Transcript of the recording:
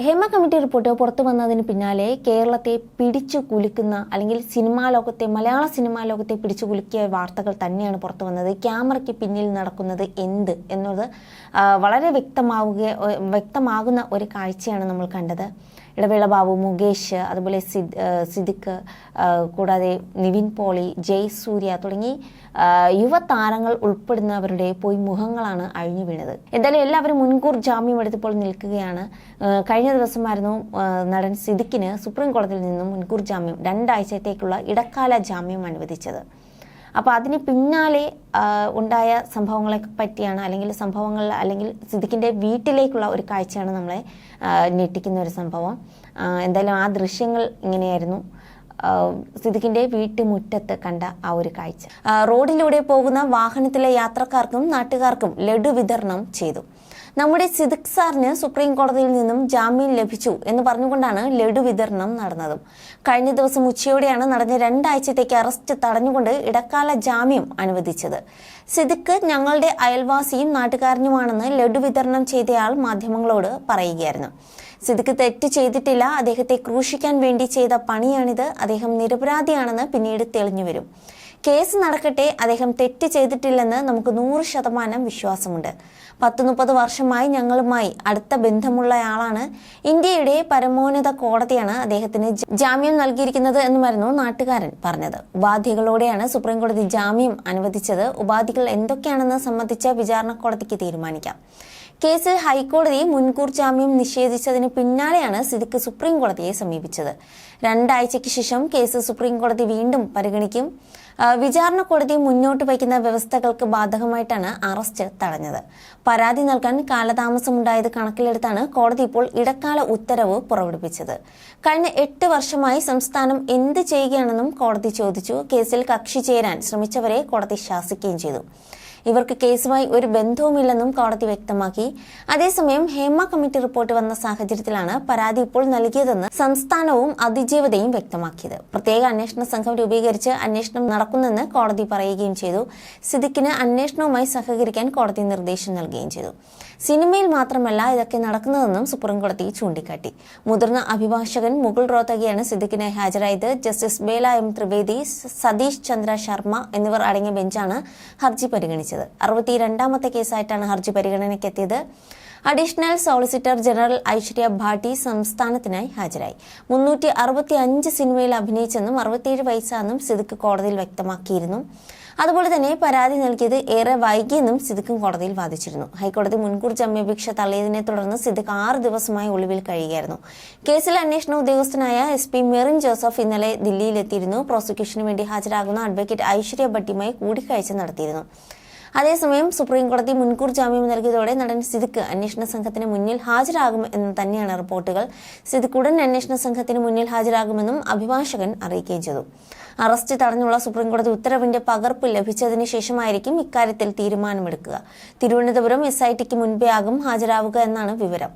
Hema committee report പുറത്തു വന്നതിന് പിന്നാലെ കേരളത്തെ പിടിച്ചു കുലുക്കുന്ന അല്ലെങ്കിൽ സിനിമാ ലോകത്തെ മലയാള സിനിമാ ലോകത്തെ പിടിച്ചു കുലുക്കിയ വാർത്തകൾ തന്നെയാണ് പുറത്തു വന്നത്. ക്യാമറയ്ക്ക് പിന്നിൽ നടക്കുന്നത് എന്ത് എന്നത് വളരെ വ്യക്തമാവുക വ്യക്തമാകുന്ന ഒരു കാഴ്ചയാണ് നമ്മൾ കണ്ടത്. ഇടവേള ബാബു മുകേഷ് അതുപോലെ സിദ്ദിഖ് കൂടാതെ നിവിൻ പോളി ജയ് സൂര്യ തുടങ്ങി യുവതാരങ്ങൾ ഉൾപ്പെടുന്നവരുടെ പോയി മുഖങ്ങളാണ് അഴിഞ്ഞു വീണത്. എന്തായാലും എല്ലാവരും മുൻകൂർ ജാമ്യം എടുത്തപ്പോൾ നിൽക്കുകയാണ്. കഴിഞ്ഞ ദിവസമായിരുന്നു നടൻ സിദ്ദിഖിന് സുപ്രീം കോടതിയിൽ നിന്നും മുൻകൂർ ജാമ്യം രണ്ടാഴ്ചത്തേക്കുള്ള ഇടക്കാല ജാമ്യം അനുവദിച്ചത്. അപ്പോൾ അതിന് പിന്നാലെ ഉണ്ടായ സംഭവങ്ങളെ പറ്റിയാണ് അല്ലെങ്കിൽ സംഭവങ്ങൾ അല്ലെങ്കിൽ സിദ്ദിഖിന്റെ വീട്ടിലേക്കുള്ള ഒരു കാഴ്ചയാണ് നമ്മളെ ഞെട്ടിക്കുന്ന ഒരു സംഭവം. എന്തായാലും ആ ദൃശ്യങ്ങൾ ഇങ്ങനെയായിരുന്നു. സിദ്ദിഖിന്റെ വീട്ടുമുറ്റത്ത് കണ്ട ആ ഒരു കാഴ്ച. റോഡിലൂടെ പോകുന്ന വാഹനത്തിലെ യാത്രക്കാർക്കും നാട്ടുകാർക്കും ലഡു വിതരണം ചെയ്തു. നമ്മുടെ സിദ്ദിഖ് സാറിന് സുപ്രീം കോടതിയിൽ നിന്നും ജാമ്യം ലഭിച്ചു എന്ന് പറഞ്ഞുകൊണ്ടാണ് ലഡു വിതരണം നടന്നതും. കഴിഞ്ഞ ദിവസം ഉച്ചയോടെയാണ് നടന്ന രണ്ടാഴ്ചത്തേക്ക് അറസ്റ്റ് തടഞ്ഞുകൊണ്ട് ഇടക്കാല ജാമ്യം അനുവദിച്ചത്. സിദ്ദിഖ് ഞങ്ങളുടെ അയൽവാസിയും നാട്ടുകാരനുമാണെന്ന് ലഡു വിതരണം ചെയ്തയാൾ മാധ്യമങ്ങളോട് പറയുകയായിരുന്നു. സിദ്ദിഖ് തെറ്റ് ചെയ്തിട്ടില്ല അദ്ദേഹത്തെ ക്രൂശിക്കാൻ വേണ്ടി ചെയ്ത പണിയാണിത് അദ്ദേഹം നിരപരാധിയാണെന്ന് പിന്നീട് തെളിഞ്ഞു വരും. കേസ് നടക്കട്ടെ അദ്ദേഹം തെറ്റ് ചെയ്തിട്ടില്ലെന്ന് നമുക്ക് നൂറ് ശതമാനം വിശ്വാസമുണ്ട്. പത്ത് മുപ്പത് വർഷമായി ഞങ്ങളുമായി അടുത്ത ബന്ധമുള്ളയാളാണ്. ഇന്ത്യയുടെ പരമോന്നത കോടതിയാണ് അദ്ദേഹത്തിന് ജാമ്യം നൽകിയിരിക്കുന്നത് എന്നുമായിരുന്നു നാട്ടുകാരൻ പറഞ്ഞത്. ഉപാധികളോടെയാണ് സുപ്രീം കോടതി ജാമ്യം അനുവദിച്ചത്. ഉപാധികൾ എന്തൊക്കെയാണെന്ന് സംബന്ധിച്ച വിചാരണ കോടതിക്ക് തീരുമാനിക്കാം. കേസിൽ ഹൈക്കോടതി മുൻകൂർ ജാമ്യം നിഷേധിച്ചതിന് പിന്നാലെയാണ് സിദ്ദിഖ് സുപ്രീം കോടതിയെ സമീപിച്ചത്. രണ്ടാഴ്ചയ്ക്ക് ശേഷം കേസ് സുപ്രീം കോടതി വീണ്ടും പരിഗണിക്കും. വിചാരണ കോടതി മുന്നോട്ട് വയ്ക്കുന്ന വ്യവസ്ഥകൾക്ക് ബാധകമായിട്ടാണ് അറസ്റ്റ് തടഞ്ഞത്. പരാതി നൽകാൻ കാലതാമസമുണ്ടായത് കണക്കിലെടുത്താണ് കോടതി ഇപ്പോൾ ഇടക്കാല ഉത്തരവ് പുറപ്പെടുവിച്ചത്. കഴിഞ്ഞ എട്ട് വർഷമായി സംസ്ഥാനം എന്ത് ചെയ്യുകയാണെന്നും കോടതി ചോദിച്ചു. കേസിൽ കക്ഷി ചേരാൻ ശ്രമിച്ചവരെ കോടതി ശാസിക്കുകയും ചെയ്തു. ഇവർക്ക് കേസുമായി ഒരു ബന്ധവുമില്ലെന്നും കോടതി വ്യക്തമാക്കി. അതേസമയം ഹേമ കമ്മിറ്റി റിപ്പോർട്ട് വന്ന സാഹചര്യത്തിലാണ് പരാതി ഇപ്പോൾ നൽകിയതെന്ന് സംസ്ഥാനവും അതിജീവതയും വ്യക്തമാക്കിയത്. പ്രത്യേക അന്വേഷണ സംഘം രൂപീകരിച്ച് അന്വേഷണം നടക്കുന്നെന്ന് കോടതി പറയുകയും ചെയ്തു. സിദ്ദിഖിന് അന്വേഷണവുമായി സഹകരിക്കാൻ കോടതി നിർദ്ദേശം നൽകുകയും ചെയ്തു. സിനിമയിൽ മാത്രമല്ല ഇതൊക്കെ നടക്കുന്നതെന്നും സുപ്രീം കോടതി ചൂണ്ടിക്കാട്ടി. മുതിർന്ന അഭിഭാഷകൻ മുകുൾ റോത്തകിയാണ് സിദ്ദിഖിനെ ഹാജരായത്. Justice Bela M. Trivedi Satish Chandra Sharma എന്നിവർ അടങ്ങിയ ബെഞ്ചാണ് ഹർജി പരിഗണിച്ചത്. അറുപത്തിരണ്ടാമത്തെ കേസായിട്ടാണ് ഹർജി പരിഗണനയ്ക്കെത്തിയത്. Additional solicitor general Aishwarya Bhati സംസ്ഥാനത്തിനായി ഹാജരായി. മുന്നൂറ്റി അറുപത്തി അഞ്ച് സിനിമയിൽ അഭിനയിച്ചെന്നും അറുപത്തിയേഴ് വയസ്സാണെന്നും സിദ്ദിഖ് കോടതിയിൽ വ്യക്തമാക്കിയിരുന്നു. അതുപോലെ തന്നെ പരാതി നൽകിയത് ഏറെ വൈകിയെന്നും സിദ്ദിഖും കോടതിയിൽ വാദിച്ചിരുന്നു. ഹൈക്കോടതി മുൻകൂർ ജാമ്യാപേക്ഷ തള്ളിയതിനെ തുടർന്ന് സിദ്ദിഖ് ആറ് ദിവസമായി ഒളിവിൽ കഴിയുകയായിരുന്നു. കേസിൽ അന്വേഷണ ഉദ്യോഗസ്ഥനായ എസ് പി മെറിൻ ജോസഫ് ഇന്നലെ ദില്ലിയിലെത്തിയിരുന്നു. പ്രോസിക്യൂഷന് വേണ്ടി ഹാജരാകുന്ന അഡ്വക്കേറ്റ് ഐശ്വര്യ ഭട്ടിയുമായി കൂടിക്കാഴ്ച നടത്തിയിരുന്നു. അതേസമയം സുപ്രീം കോടതി മുൻകൂർ ജാമ്യം നൽകിയതോടെ നടൻ സിദ്ദിഖ് അന്വേഷണ സംഘത്തിന് മുന്നിൽ ഹാജരാകും എന്ന് തന്നെയാണ് റിപ്പോർട്ടുകൾ. സിദ്ദിഖ് ഉടൻ അന്വേഷണ സംഘത്തിന് മുന്നിൽ ഹാജരാകുമെന്നും അഭിഭാഷകൻ അറിയിക്കുകയും ചെയ്തു. അറസ്റ്റ് തടഞ്ഞുള്ള സുപ്രീം കോടതി ഉത്തരവിന്റെ പകർപ്പ് ലഭിച്ചതിന് ശേഷമായിരിക്കും ഇക്കാര്യത്തിൽ തീരുമാനമെടുക്കുക. തിരുവനന്തപുരം എസ് ഐ ടിക്ക് മുൻപേ ആകും ഹാജരാവുക എന്നാണ് വിവരം.